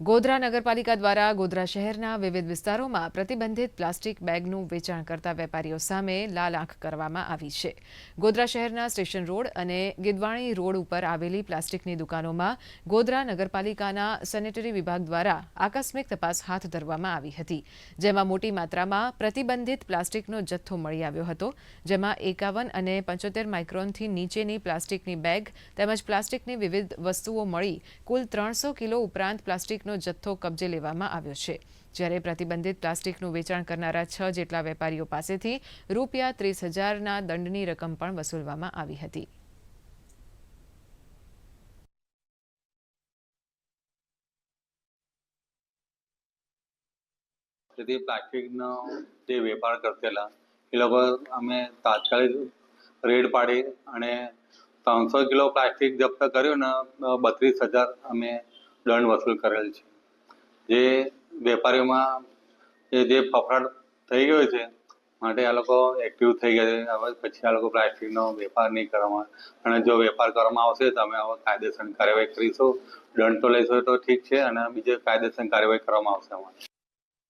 ગોધરા નગરપાલિકા દ્વારા ગોધરા શહેરના વિવિધ વિસ્તારોમાં પ્રતિબંધિત પ્લાસ્ટિક બેગનું વેચાણ કરતા વેપારીઓ સામે લાલ આંખ કરવામાં આવી છે. ગોધરા શહેરના સ્ટેશન રોડ અને ગિદવાણી રોડ ઉપર આવેલી પ્લાસ્ટિકની દુકાનોમાં ગોધરા નગરપાલિકાના સેનેટરી વિભાગ દ્વારા આકસ્મિક તપાસ હાથ ધરવામાં આવી હતી, જેમાં મોટી માત્રામાં પ્રતિબંધિત પ્લાસ્ટિકનો જથ્થો મળી આવ્યો હતો, જેમાં એકાવન અને પંચોતેર માઇક્રોનથી નીચેની પ્લાસ્ટિકની બેગ તેમજ પ્લાસ્ટિકની વિવિધ વસ્તુઓ મળી કુલ ત્રણસો કિલો ઉપરાંત પ્લાસ્ટિકનો જથ્થો કબજે લેવામાં આવ્યો છે. જ્યારે પ્રતિબંધિત પ્લાસ્ટિકનું વેચાણ કરનારા છ જેટલા વેપારીઓ પાસેથી રૂપિયા ત્રીસ હજારના દંડની રકમ પણ વસૂલવામાં આવી હતી. પ્લાસ્ટિકનો જે વેપાર કરતેલા, એ લોકો અમે તાત્કાલિક રેડ પાડી અને ત્રણસો કિલો પ્લાસ્ટિક જપ્ત કર્યું ને બત્રીસ હજાર અમે દંડ વસૂલ કરેલ છે. જે વેપારીઓમાં જે ફફડાટ થઈ ગયો છે, માટે આ લોકો એક્ટિવ થઈ ગયા છે. હવે પછી આ લોકો પ્લાસ્ટિકનો વેપાર નહીં કરવામાં અને જો વેપાર કરવામાં આવશે, તો અમે હવે કાયદેસર કાર્યવાહી કરીશું. દંડ તો લઈશું તો ઠીક છે, અને બીજો કાયદેસર કાર્યવાહી કરવામાં આવશે અમારે.